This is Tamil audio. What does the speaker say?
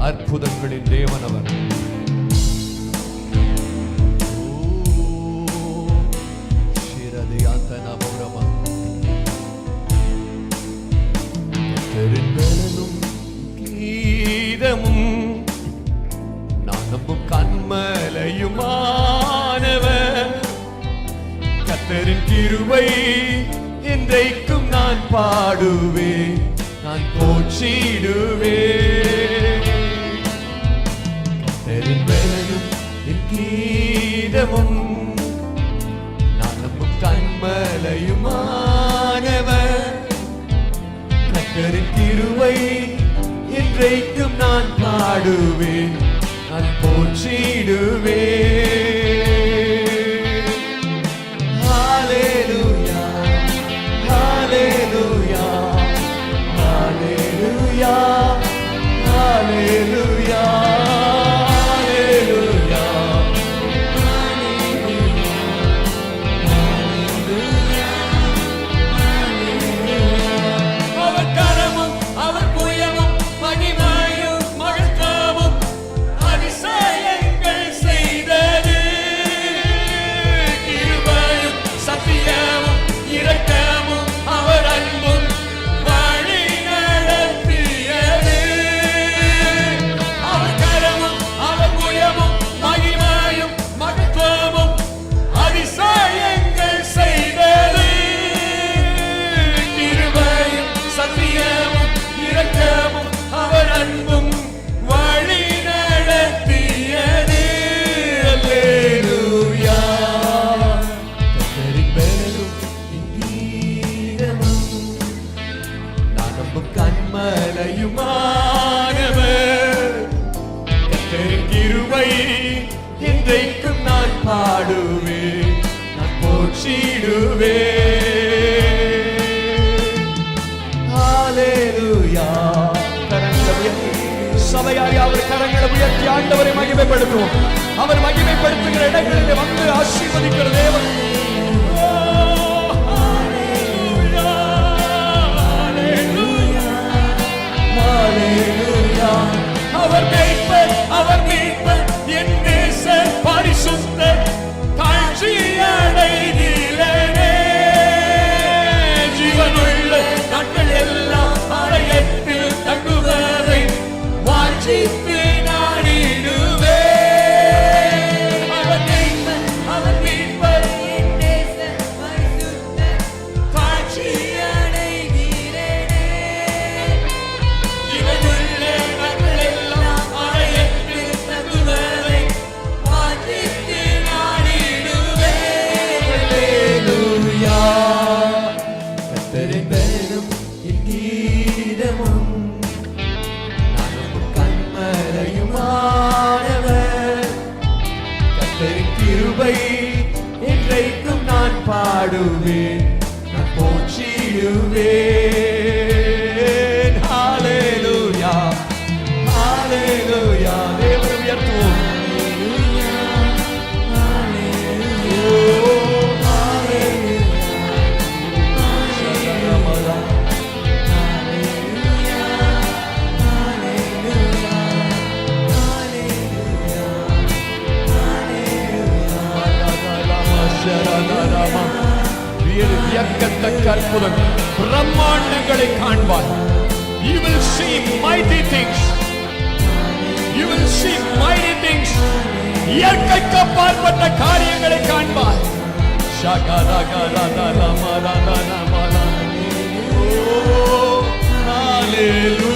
அற்புதங்களின் தேவனவர் ஷிரதியாந்தன கீதமும் நான் நம்பும் கண்மலையுமானவர் கத்தரின் கிருவை இன்றைக்கு பாடுவே நான் போற்றிடுவேன் கத்தரின் வேலையும் என் கீதமும் நான் நம்பும் கண்மலையுமானவர். கத்தரின் கிருபை இன்றைக்கும் நான் பாடுவேன் நான் போற்றிடுவேன். ஹalleluya நம்பும் கண்மலையுமானவர் இன்றைக்கும் நான் பாடுவேன் நான் போற்றிடுவேன். ஹalleluya. கரங்களை உயர்த்தி சபையார் யாவர் கரங்களை உயர்த்தி ஆண்டவரை மகிமைப்படுத்துவோம். அவர் மகிமைப்படுத்துகிற இடங்களில் வந்து ஆசீர்வதிக்கிற தேவன். அவர் மீது கர்த்தரின் கிருபை என்றைக்கும் நான் பாடுவேன். நான் போற்றிடுவேன். வியக்கத்தக்க அற்புதம் பிரம்மாண்டங்களை காண்பார் You will see mighty things. You will see mighty things. இயற்கைக்கு அப்பாற்பட்ட காரியங்களை காண்பார் ஷகரகரதரமரதனமரதனோ ஹalleluya